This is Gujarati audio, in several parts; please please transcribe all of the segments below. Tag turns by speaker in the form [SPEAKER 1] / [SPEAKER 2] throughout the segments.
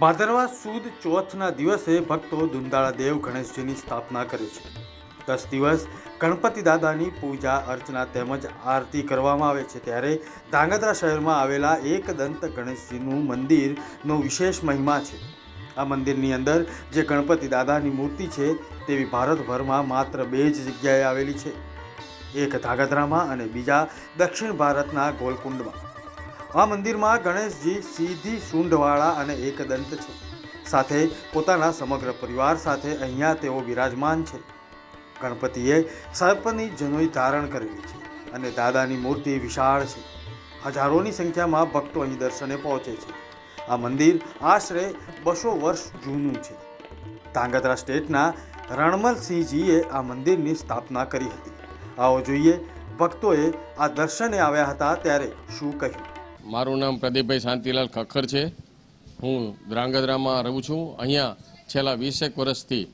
[SPEAKER 1] ભાદરવા સુદ ચોથના દિવસે ભક્તો દુંદાળા દેવ ગણેશજીની સ્થાપના કરે છે. દસ દિવસ ગણપતિ દાદાની પૂજા, અર્ચના તેમજ આરતી કરવામાં આવે છે. ત્યારે ધાંગધ્રા શહેરમાં આવેલા એકદંત ગણેશજીનું મંદિરનો વિશેષ મહિમા છે. આ મંદિરની અંદર જે ગણપતિ દાદાની મૂર્તિ છે તેવી ભારતભરમાં માત્ર બે જ જગ્યાએ આવેલી છે. એક ધાગધ્રામાં અને બીજા દક્ષિણ ભારતના ગોલકુંડમાં. આ મંદિરમાં ગણેશજી સીધી સૂંઢવાળા અને એકદંત છે. સાથે પોતાના સમગ્ર પરિવાર સાથે અહીંયા તેઓ વિરાજમાન છે. ગણપતિએ સર્પની જનોઈ ધારણ કરેલી છે અને દાદાની મૂર્તિ વિશાળ છે. હજારોની સંખ્યામાં ભક્તો અહીં દર્શને પહોંચે છે. આ મંદિર આશરે બસો વર્ષ જૂનું છે. ધાંગધ્રા સ્ટેટના રણમલસિંહજીએ આ મંદિરની સ્થાપના કરી હતી. આવો જોઈએ, ભક્તોએ આ દર્શને આવ્યા હતા ત્યારે શું કહ્યું?
[SPEAKER 2] મારું નામ પ્રદીપભાઈ શાંતિલાલ ખખર છે. હું ધ્રાંગધ્રામાં રહું છું. અહીંયા છેલ્લા વીસેક વર્ષથી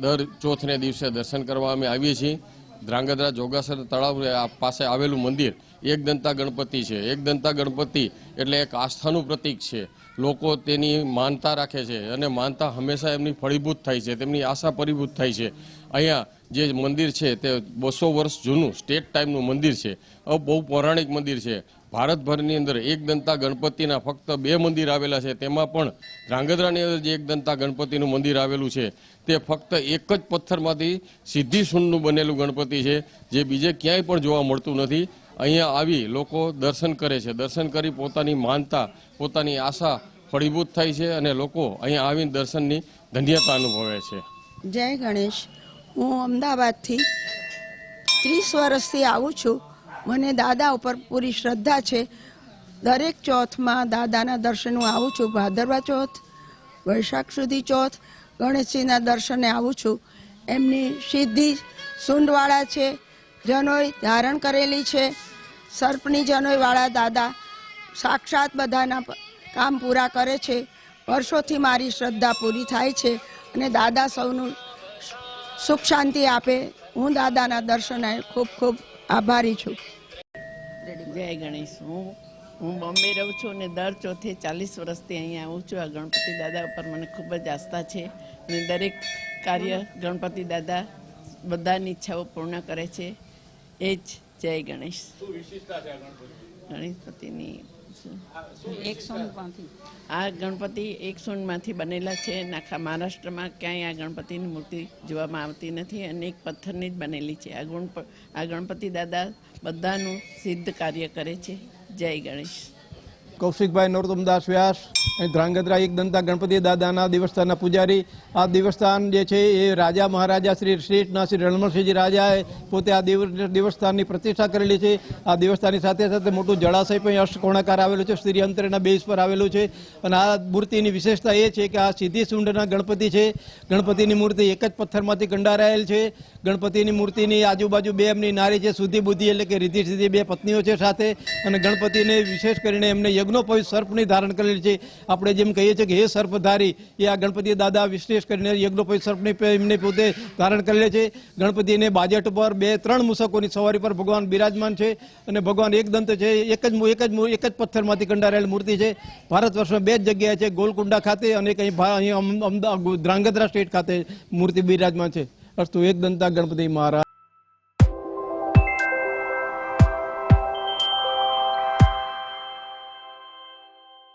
[SPEAKER 2] દર ચોથને દિવસે દર્શન કરવા અમે આવીએ છીએ. ધ્રાંગધ્રા જોગાસર તળાવ પાસે આવેલું મંદિર એક દંતા ગણપતિ છે. એક દંતા ગણપતિ એટલે એક આસ્થાનું પ્રતીક છે. લોકો તેની માનતા રાખે છે અને માનતા હંમેશા એમની ફળીભૂત થાય છે. તેમની આશા પરિભૂત થાય છે. અહીંયા જે મંદિર છે તે બસો વર્ષ જૂનું સ્ટેટ ટાઈમનું મંદિર છે. બહુ પૌરાણિક મંદિર છે. ભારતભરની અંદર એક દંતા ગણપતિના ફક્ત બે મંદિર આવેલા છે. તેમાં પણ ધ્રાંગધ્રાની અંદર જે એક દંતા ગણપતિનું મંદિર આવેલું છે, તે ફક્ત એક જ પથ્થરમાંથી સીધી સૂનનું બનેલું ગણપતિ છે, જે બીજે ક્યાંય પણ જોવા મળતું નથી. અહીંયા આવી લોકો દર્શન કરે છે. દર્શન કરી પોતાની માનતા, પોતાની આશા ફળીભૂત થાય છે અને લોકો અહીંયા આવીને દર્શનની ધન્યતા અનુભવે છે.
[SPEAKER 3] જય ગણેશ. હું અમદાવાદથી ત્રીસ વર્ષથી આવું છું. મને દાદા ઉપર પૂરી શ્રદ્ધા છે. દરેક ચોથમાં દાદાના દર્શન હું આવું છું. ભાદરવા ચોથ, વૈશાખ સુધી ચોથ, ગણેશજીના દર્શને આવું છું. એમની સિદ્ધિ સૂંઢવાળા છે. જનોઈ ધારણ કરેલી છે. સર્પની જનોઈવાળા દાદા સાક્ષાત બધાના કામ પૂરા કરે છે. વર્ષોથી મારી શ્રદ્ધા પૂરી થાય છે અને દાદા સૌનું સુખ શાંતિ આપે. હું દાદાના દર્શને ખૂબ ખૂબ આભારી છું.
[SPEAKER 4] જય ગણેશ. હું હું બોમ્બે રહું છું અને દર ચોથે ચાલીસ વર્ષથી અહીંયા આવું છું. આ ગણપતિ દાદા ઉપર મને ખૂબ જ આસ્થા છે અને દરેક કાર્ય ગણપતિ દાદા બધાની ઈચ્છાઓ પૂર્ણ કરે છે. એ જ જય ગણેશ. ગણેશપતિની આ ગણપતિ એક સોનમાંથી બનેલા છે. આખા મહારાષ્ટ્રમાં ક્યાંય આ ગણપતિની મૂર્તિ જોવામાં આવતી નથી. અને એક પથ્થરની જ બનેલી છે. આ ગુણ આ ગણપતિ દાદા બધાનું સિદ્ધ કાર્ય કરે છે. જય ગણેશ.
[SPEAKER 5] કૌશિકભાઈ નરોત્તમદાસ વ્યાસ. ધ્રાંગધ્રા એક દંતા ગણપતિ દાદાના દેવસ્થાનના પૂજારી. આ દેવસ્થાન જે છે એ રાજા મહારાજા શ્રી શ્રેષ્ઠના શ્રી રણમણસિંહજી રાજાએ પોતે આ દેવ દેવસ્થાનની પ્રતિષ્ઠા કરેલી છે. આ દેવસ્થાનની સાથે સાથે મોટું જળાશય પણ અષ્ટકોણાકાર આવેલું છે. શ્રી અંતરના બેઝ પર આવેલું છે. અને આ મૂર્તિની વિશેષતા એ છે કે આ સીધી સૂંઢના ગણપતિ છે. ગણપતિની મૂર્તિ એક જ પથ્થરમાંથી કંડારાયેલ છે. ગણપતિની મૂર્તિની આજુબાજુ બે એમની નારી છે. સુધી બુદ્ધિ એટલે કે રીધિ સિદ્ધિ બે પત્નીઓ છે સાથે. અને ગણપતિને વિશેષ કરીને એમને યજ્ઞોપવિત સર્પની ધારણ કરેલી છે. આપણે જેમ કહીએ છીએ કે હે સર્પધારી, એ આ ગણપતિ દાદા વિશેષ કરીને યજ્ઞોપવિત સર્પની એમને પોતે ધારણ કરેલે છે. ગણપતિને બાજટ પર બે, ત્રણ મુસકોની સવારી પર ભગવાન બિરાજમાન છે અને ભગવાન એક દંત છે, એક જ એક જ એક જ પથ્થરમાંથી કંડારેલ મૂર્તિ છે. ભારત વર્ષમાં બે જ જગ્યાએ છે, ગોલકુંડા ખાતે અને કંઈ અહીં ધ્રાંગધ્રા સ્ટેટ ખાતે મૂર્તિ બિરાજમાન છે. અસ્તુ એક દંતા ગણપતિ મહારાજ